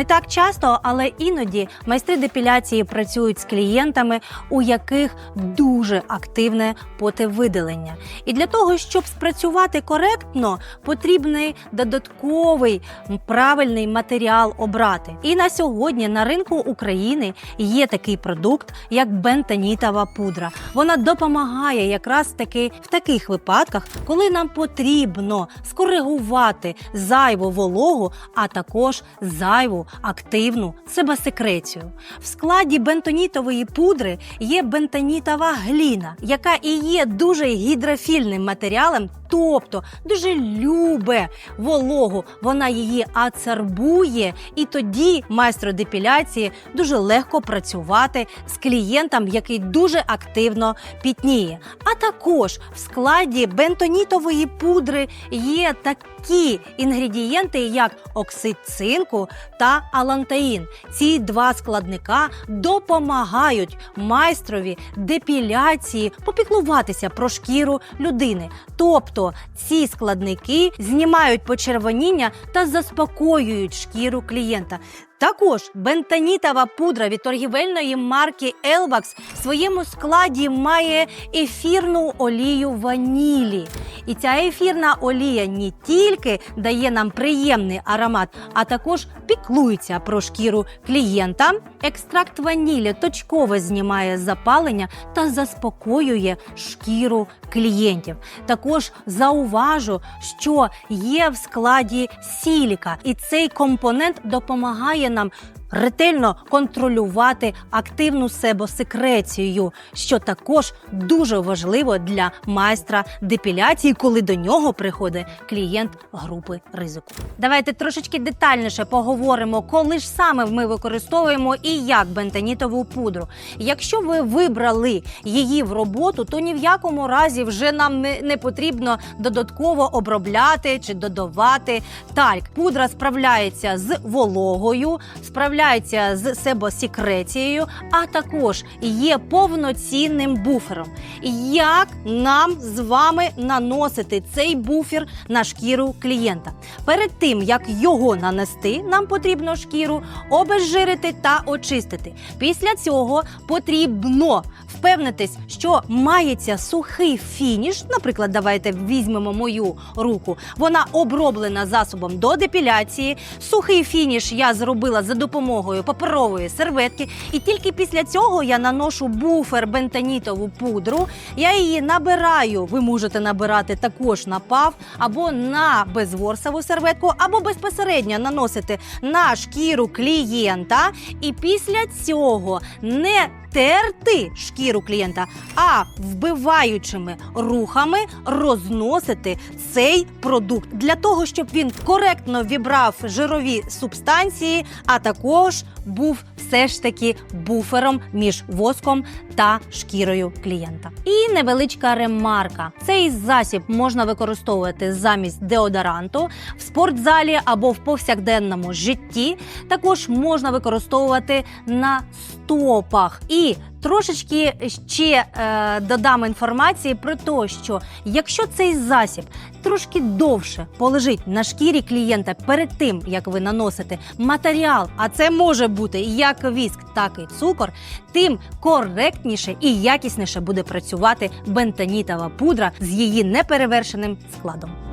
Не так часто, але іноді майстри депіляції працюють з клієнтами, у яких дуже активне потивидалення. І для того, щоб спрацювати коректно, потрібний додатковий правильний матеріал обрати. І на сьогодні на ринку України є такий продукт, як бентонітова пудра. Вона допомагає якраз таки в таких випадках, коли нам потрібно скоригувати зайву вологу, а також зайву активну себасекрецію. В складі бентонітової пудри є бентонітова гліна, яка і є дуже гідрофільним матеріалом, тобто дуже любе вологу. Вона її ацербує, і тоді майстру депіляції дуже легко працювати з клієнтом, який дуже активно пітніє. А також в складі бентонітової пудри є такі інгредієнти, як оксид цинку та алантаїн. Ці два складника допомагають майстрові депіляції попіклуватися про шкіру людини. Тобто ці складники знімають почервоніння та заспокоюють шкіру клієнта. Також бентонітова пудра від торгівельної марки Elvax в своєму складі має ефірну олію ванілі. І ця ефірна олія не тільки дає нам приємний аромат, а також піклується про шкіру клієнта. Екстракт ванілі точково знімає запалення та заспокоює шкіру клієнтів. Також зауважу, що є в складі сіліка, і цей компонент допомагає нам ретельно контролювати активну себосекрецію, що також дуже важливо для майстра депіляції, коли до нього приходить клієнт групи ризику. Давайте трошечки детальніше поговоримо, коли ж саме ми використовуємо і як бентонітову пудру. Якщо ви вибрали її в роботу, то ні в якому разі вже нам не, потрібно додатково обробляти чи додавати тальк. Пудра справляється з вологою, справляється з себосекрецією, а також є повноцінним буфером. Як нам з вами наносити цей буфер на шкіру клієнта? Перед тим як його нанести, нам потрібно шкіру обезжирити та очистити. Після цього потрібно впевнитись, що мається сухий фініш. Наприклад, давайте візьмемо мою руку. Вона оброблена засобом до депіляції. Сухий фініш я зробила за допомогою паперової серветки, і тільки після цього я наношу буфер бентонітову пудру. Я її набираю. Ви можете набирати також на пав або на безворсову серветку, або безпосередньо наносити на шкіру клієнта. І після цього не терти шкіру клієнта, а вбиваючими рухами розносити цей продукт для того, щоб він коректно вібрав жирові субстанції, а також був все ж таки буфером між воском та шкірою клієнта. І невеличка ремарка: цей засіб можна використовувати замість деодоранту в спортзалі або в повсякденному житті. Також можна використовувати на стопах. І трошечки ще е, додам інформації про те, що якщо цей засіб трошки довше полежить на шкірі клієнта перед тим, як ви наносите матеріал, а це може бути як віск, так і цукор, тим коректніше і якісніше буде працювати бентонітова пудра з її неперевершеним складом.